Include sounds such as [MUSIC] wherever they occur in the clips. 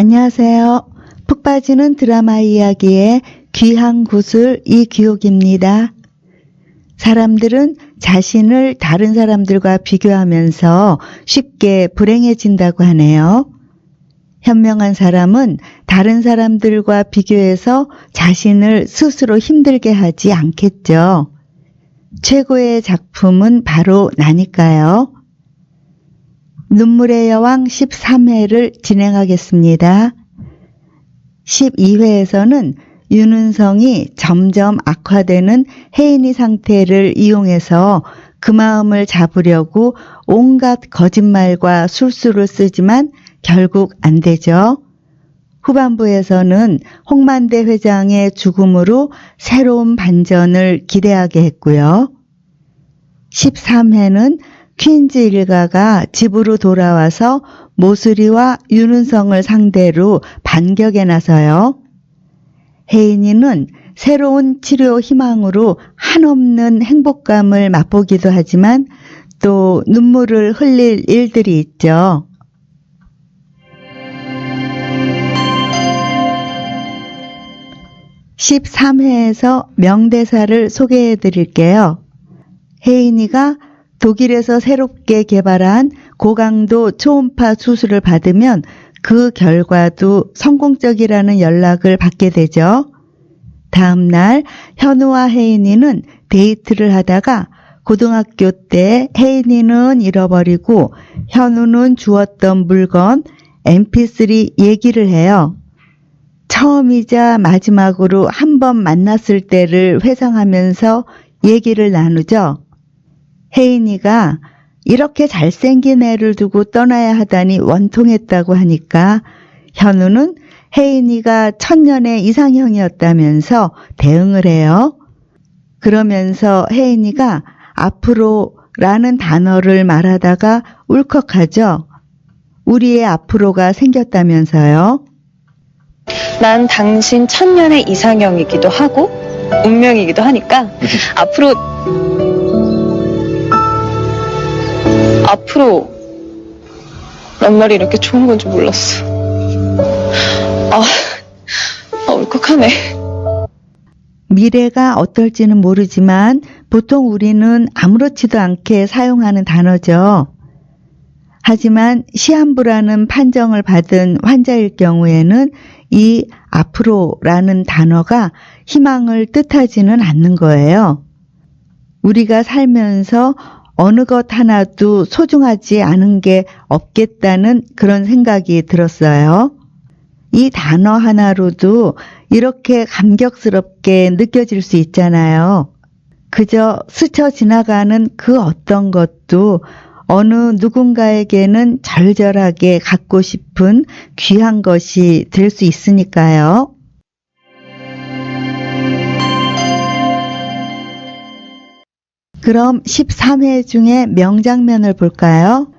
안녕하세요. 푹 빠지는 드라마 이야기의 귀한 구슬 이기옥입니다. 사람들은 자신을 다른 사람들과 비교하면서 쉽게 불행해진다고 하네요. 현명한 사람은 다른 사람들과 비교해서 자신을 스스로 힘들게 하지 않겠죠. 최고의 작품은 바로 나니까요. 눈물의 여왕 13회를 진행하겠습니다. 12회에서는 윤은성이 점점 악화되는 혜인이 상태를 이용해서 그 마음을 잡으려고 온갖 거짓말과 술수를 쓰지만 결국 안 되죠. 후반부에서는 홍만대 회장의 죽음으로 새로운 반전을 기대하게 했고요. 13회는 퀸즈 일가가 집으로 돌아와서 모슬이와 윤은성을 상대로 반격에 나서요. 혜인이는 새로운 치료 희망으로 한없는 행복감을 맛보기도 하지만 또 눈물을 흘릴 일들이 있죠. 13회에서 명대사를 소개해 드릴게요. 혜인이가 독일에서 새롭게 개발한 고강도 초음파 수술을 받으면 그 결과도 성공적이라는 연락을 받게 되죠. 다음 날 현우와 혜인이는 데이트를 하다가 고등학교 때 혜인이는 잃어버리고 현우는 주었던 물건 mp3 얘기를 해요. 처음이자 마지막으로 한 번 만났을 때를 회상하면서 얘기를 나누죠. 혜인이가 이렇게 잘생긴 애를 두고 떠나야 하다니 원통했다고 하니까 현우는 혜인이가 천년의 이상형이었다면서 대응을 해요. 그러면서 혜인이가 앞으로 라는 단어를 말하다가 울컥하죠. 우리의 앞으로가 생겼다면서요. 난 당신 천년의 이상형이기도 하고 운명이기도 하니까 [LAUGHS] 앞으로 앞으로 란 말이 이렇게 좋은 건 줄 몰랐어. 아, 아 울컥하네. 미래가 어떨지는 모르지만 보통 우리는 아무렇지도 않게 사용하는 단어죠. 하지만 시한부라는 판정을 받은 환자일 경우에는 이 앞으로라는 단어가 희망을 뜻하지는 않는 거예요. 우리가 살면서 어느 것 하나도 소중하지 않은 게 없겠다는 그런 생각이 들었어요. 이 단어 하나로도 이렇게 감격스럽게 느껴질 수 있잖아요. 그저 스쳐 지나가는 그 어떤 것도 어느 누군가에게는 절절하게 갖고 싶은 귀한 것이 될 수 있으니까요. 그럼 13회 중에 명장면을 볼까요?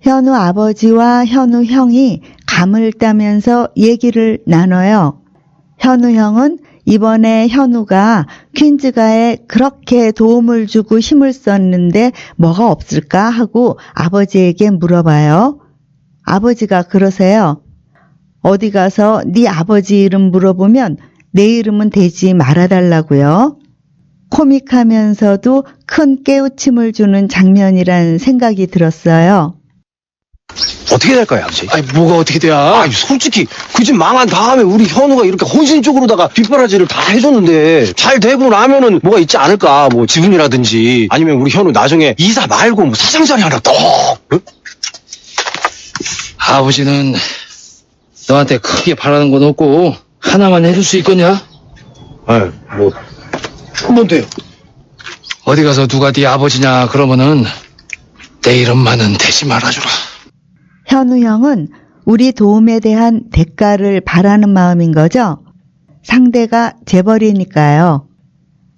현우 아버지와 현우 형이 감을 따면서 얘기를 나눠요. 현우 형은 이번에 현우가 퀸즈가에 그렇게 도움을 주고 힘을 썼는데 뭐가 없을까 하고 아버지에게 물어봐요. 아버지가 그러세요. 어디 가서 네 아버지 이름 물어보면 내 이름은 되지 말아달라고요. 코믹하면서도 큰 깨우침을 주는 장면이란 생각이 들었어요. 어떻게 될까요, 아버지? 아니 뭐가 어떻게 돼야? 아니, 솔직히 그 집 망한 다음에 우리 현우가 이렇게 헌신적으로다가 뒷바라지를 다 해줬는데 잘 되고 나면은 뭐가 있지 않을까? 뭐 지분이라든지 아니면 우리 현우 나중에 이사 말고 뭐 사장 자리 하나 떡. 응? 아버지는 너한테 크게 바라는 건 없고 하나만 해줄 수 있겠냐? 아, 뭐 뭔데요? 어디 가서 누가 네 아버지냐 그러면은 내 이름만은 대지 말아주라. 현우 형은 우리 도움에 대한 대가를 바라는 마음인 거죠. 상대가 재벌이니까요.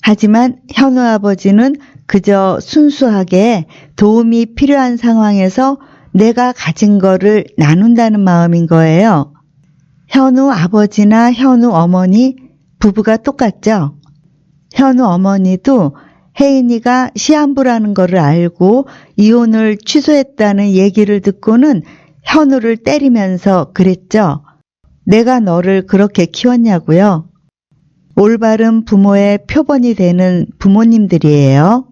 하지만 현우 아버지는 그저 순수하게 도움이 필요한 상황에서 내가 가진 거를 나눈다는 마음인 거예요. 현우 아버지나 현우 어머니 부부가 똑같죠. 현우 어머니도 혜인이가 시한부라는 거를 알고 이혼을 취소했다는 얘기를 듣고는 현우를 때리면서 그랬죠. 내가 너를 그렇게 키웠냐고요? 올바른 부모의 표본이 되는 부모님들이에요.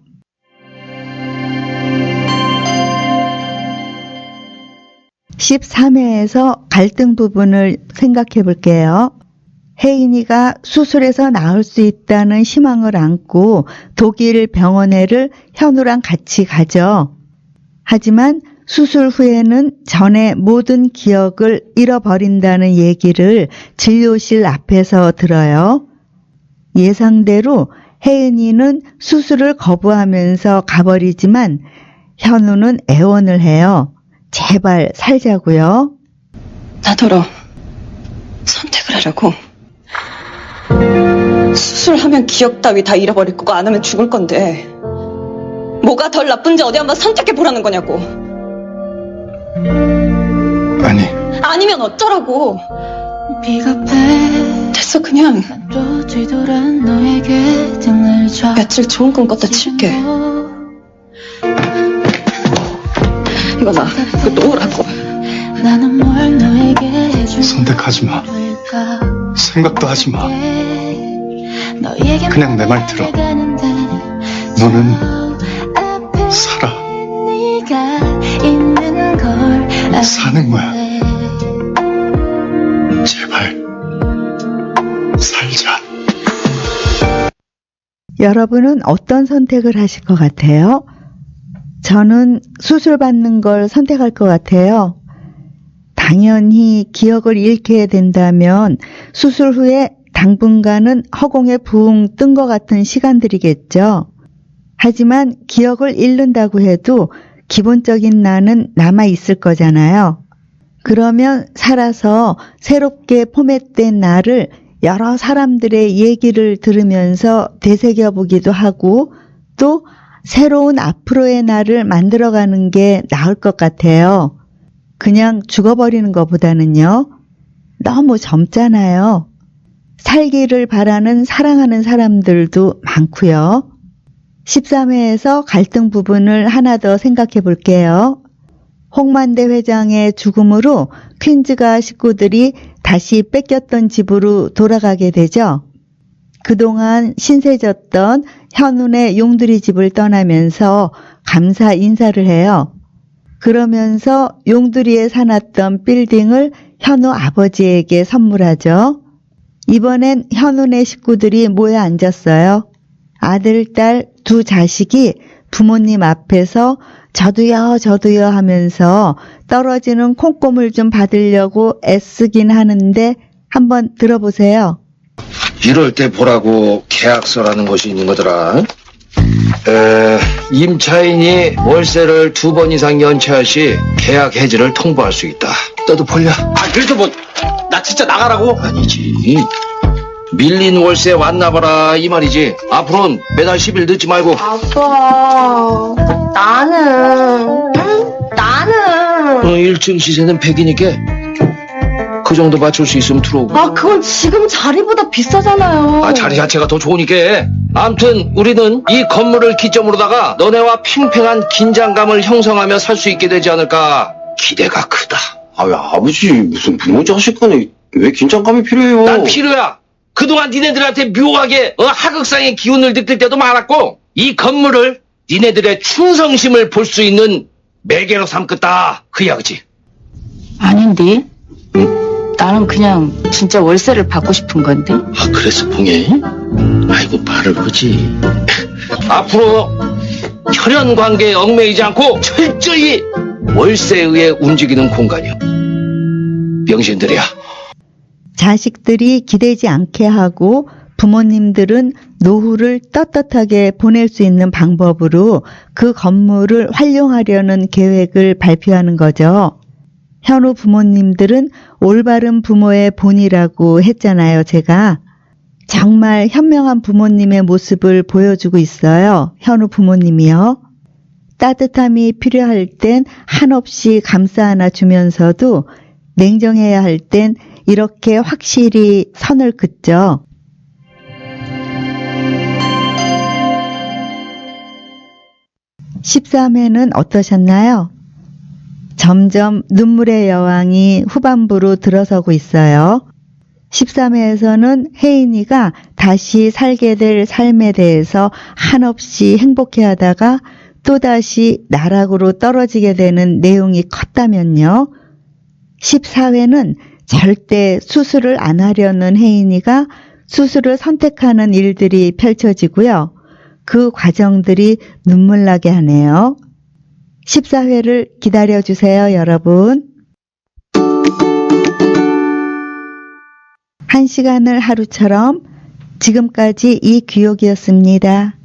13회에서 갈등 부분을 생각해 볼게요. 혜인이가 수술해서 나을 수 있다는 희망을 안고 독일 병원에를 현우랑 같이 가죠. 하지만 수술 후에는 전의 모든 기억을 잃어버린다는 얘기를 진료실 앞에서 들어요. 예상대로 혜은이는 수술을 거부하면서 가버리지만 현우는 애원을 해요. 제발 살자고요. 나더러 선택을 하라고. 수술하면 기억 따위 다 잃어버릴 거고 안 하면 죽을 건데 뭐가 덜 나쁜지 어디 한번 선택해 보라는 거냐고. 아니, 아니면 어쩌라고. 비겁해 됐어 그냥 또 뒤돌아 너에게 등을 줘 며칠 좋은 꿈 꿨다 칠게. 이거 나 이거 놓으라고. 나는 뭘 너에게 해줄 선택하지 마. 생각도 하지 마. 그냥 내 말 들어. 너는 살아. 사는 거야. 제발 살자. 여러분은 어떤 선택을 하실 것 같아요? 저는 수술 받는 걸 선택할 것 같아요. 당연히 기억을 잃게 된다면 수술 후에 당분간은 허공에 붕 뜬 것 같은 시간들이겠죠. 하지만 기억을 잃는다고 해도 기본적인 나는 남아 있을 거잖아요. 그러면 살아서 새롭게 포맷된 나를 여러 사람들의 얘기를 들으면서 되새겨 보기도 하고 또 새로운 앞으로의 나를 만들어가는 게 나을 것 같아요. 그냥 죽어버리는 것보다는요. 너무 젊잖아요. 살기를 바라는 사랑하는 사람들도 많고요. 13회에서 갈등 부분을 하나 더 생각해 볼게요. 홍만대 회장의 죽음으로 퀸즈가 식구들이 다시 뺏겼던 집으로 돌아가게 되죠. 그동안 신세졌던 현운의 용두리 집을 떠나면서 감사 인사를 해요. 그러면서 용두리에 사놨던 빌딩을 현우 아버지에게 선물하죠. 이번엔 현운의 식구들이 모여 앉았어요. 아들, 딸 두 자식이 부모님 앞에서 저도요, 저도요 하면서 떨어지는 콩고물 좀 받으려고 애쓰긴 하는데 한번 들어보세요. 이럴 때 보라고 계약서라는 것이 있는 거더라. 에, 임차인이 월세를 두 번 이상 연체할 시 계약 해지를 통보할 수 있다. 너도 볼려? 아 그래서 뭐나 진짜 나가라고? 아니지. 밀린 월세 왔나봐라 이 말이지. 앞으로는 매달 10일 늦지 말고. 아빠, 나는, 응? 나는. 어, 1층 시세는 100이니까 그 정도 맞출 수 있으면 들어오고. 아, 그건 지금 자리보다 비싸잖아요. 아, 자리 자체가 더 좋으니까. 암튼 우리는 이 건물을 기점으로다가 너네와 팽팽한 긴장감을 형성하며 살 수 있게 되지 않을까 기대가 크다. 아왜 아버지 무슨 부모 자식 간에 왜 긴장감이 필요해요? 난 필요야. 그동안 니네들한테 묘하게 어, 하극상의 기운을 느낄 때도 많았고 이 건물을 니네들의 충성심을 볼 수 있는 매개로 삼겠다. 그 이야기지. 아닌데? 나는 그냥 진짜 월세를 받고 싶은 건데. 아 그래서 봉해? 아이고 말을 그지. 앞으로 혈연 관계에 얽매이지 않고 철저히 월세에 의해 움직이는 공간이요. 병신들이야. 자식들이 기대지 않게 하고 부모님들은 노후를 떳떳하게 보낼 수 있는 방법으로 그 건물을 활용하려는 계획을 발표하는 거죠. 현우 부모님들은 올바른 부모의 본이라고 했잖아요, 제가. 정말 현명한 부모님의 모습을 보여주고 있어요. 현우 부모님이요. 따뜻함이 필요할 땐 한없이 감싸 안아 주면서도 냉정해야 할 땐 이렇게 확실히 선을 긋죠. (13회는) 어떠셨나요? 점점 눈물의 여왕이 후반부로 들어서고 있어요. 13회에서는 혜인이가 다시 살게 될 삶에 대해서 한없이 행복해 하다가 또다시 나락으로 떨어지게 되는 내용이 컸다면요. 14회는 절대 수술을 안 하려는 혜인이가 수술을 선택하는 일들이 펼쳐지고요. 그 과정들이 눈물나게 하네요. 14회를 기다려주세요, 여러분. 한 시간을 하루처럼 지금까지 이 귀욕이었습니다.